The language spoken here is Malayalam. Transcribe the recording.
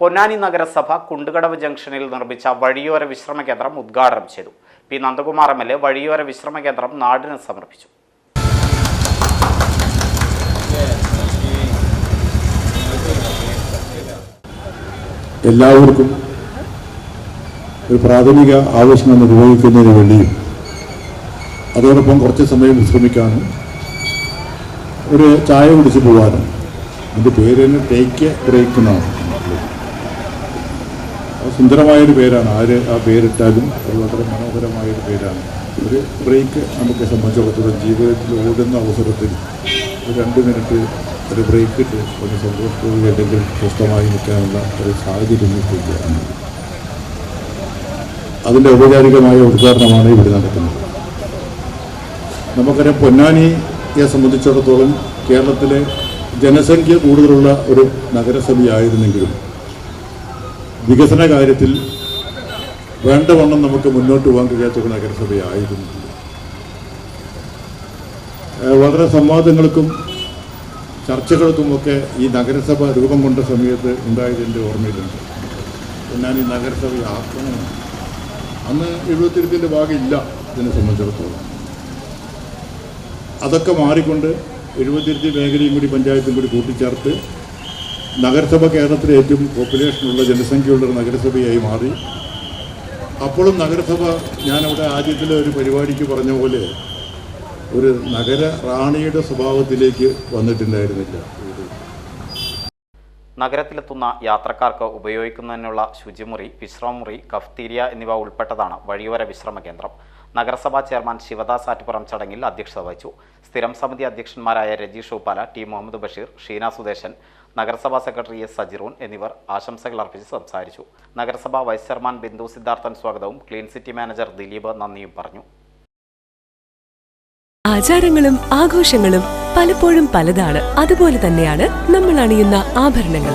പൊന്നാനി നഗരസഭ കുണ്ടുകടവ് ജംഗ്ഷനിൽ നിർമ്മിച്ച വഴിയോര വിശ്രമ കേന്ദ്രം ഉദ്ഘാടനം ചെയ്തു. P Nandakumar M L A വഴിയോര വിശ്രമ കേന്ദ്രം നാടിന് സമർപ്പിച്ചു. എല്ലാവർക്കും ഒരു പ്രാഥമിക ആവശ്യം നിർവഹിക്കുന്നതിന് വേണ്ടിയും അതോടൊപ്പം കുറച്ച് സമയം വിശ്രമിക്കാനും ഒരു ചായ കുടിച്ച് പോകാനും അതിന്റെ പേര് തന്നെ ടേക്ക് ബ്രേക്ക് എന്നാണ്. സുന്ദരമായൊരു പേരാണ്. ആര് ആ പേരിട്ടാലും അത് വളരെ മനോഹരമായൊരു പേരാണ്. ഒരു ബ്രേക്ക് നമുക്ക് സംബന്ധിച്ചിടത്തോളം ജീവിതത്തിൽ ഓടുന്ന അവസരത്തിൽ ഒരു രണ്ട് മിനിറ്റ് ഒരു ബ്രേക്ക് ഇട്ട് ഒരു സന്തോഷത്തോടെ അല്ലെങ്കിൽ സ്വസ്ഥമായി നിൽക്കാനുള്ള ഒരു സാഹചര്യം നിൽക്കുകയാണ് അതിന്റെ ഔപചാരികമായ ഉദ്ഘാടനമാണ് ഇവിടെ നടക്കുന്നത്. നമുക്കറിയാം പൊന്നാനിയെ സംബന്ധിച്ചിടത്തോളം കേരളത്തിലെ ജനസംഖ്യ കൂടുതലുള്ള ഒരു നഗരസഭയായിരുന്നെങ്കിലും വികസന കാര്യത്തിൽ വേണ്ടവണ്ണം നമുക്ക് മുന്നോട്ട് പോകാൻ കഴിയാത്ത നഗരസഭയായിരുന്നു. വളരെ സംവാദങ്ങൾക്കും ചർച്ചകൾക്കുമൊക്കെ ഈ നഗരസഭ രൂപം കൊണ്ട സമയത്ത് ഉണ്ടായതിന്റെ ഓർമ്മയിലുണ്ട്. ഞാൻ ഈ നഗരസഭ ആക്രമണം അന്ന് എഴുപത്തിരത്തിന്റെ ഭാഗമില്ല ഇതിനെ സംബന്ധിച്ചിടത്തോളം. അതൊക്കെ മാറിക്കൊണ്ട് എഴുപത്തിരുത്തി മേഖലയും കൂടി പഞ്ചായത്തും കൂടി കൂട്ടിച്ചേർത്ത് നഗരസഭ കേരളത്തിലെ ഏറ്റവും പോപ്പുലേഷനുള്ള ജനസംഖ്യയുള്ള ഒരു നഗരസഭയായി മാറി. അപ്പോഴും നഗരസഭ ഞാനവിടെ ആദ്യത്തിലെ ഒരു പരിപാടിക്ക് പറഞ്ഞ പോലെ ഒരു നഗര റാണിയുടെ സ്വഭാവത്തിലേക്ക് വന്നിട്ടുണ്ടായിരുന്നില്ല. നഗരത്തിലെത്തുന്ന യാത്രക്കാർക്ക് ഉപയോഗിക്കുന്നതിനുള്ള ശുചിമുറി വിശ്രമമുറി കഫ്തീരിയ എന്നിവ ഉൾപ്പെട്ടതാണ് വഴിയോര വിശ്രമ കേന്ദ്രം നഗരസഭാ ചെയർമാൻ ശിവദാസ് ആറ്റുപുറം ചടങ്ങിൽ അധ്യക്ഷത വഹിച്ചു. സ്ഥിരം സമിതി അധ്യക്ഷന്മാരായ രജീഷ് ഉപ്പാല ടി മുഹമ്മദ് ബഷീർ ഷീന സുദേശൻ നഗരസഭാ സെക്രട്ടറി എസ് സജിറൂൺ എന്നിവർ ആശംസകൾ അർപ്പിച്ച് സംസാരിച്ചു. നഗരസഭാ വൈസ് ചെയർമാൻ ബിന്ദു സിദ്ധാർത്ഥൻ സ്വാഗതവും ക്ലീൻ സിറ്റി മാനേജർ ദിലീപ് നന്ദിയും പറഞ്ഞു. ആചാരങ്ങളും ആഘോഷങ്ങളും പലപ്പോഴും പലതാണ്. അതുപോലെ തന്നെയാണ് നമ്മൾ അണിയുന്ന ആഭരണങ്ങൾ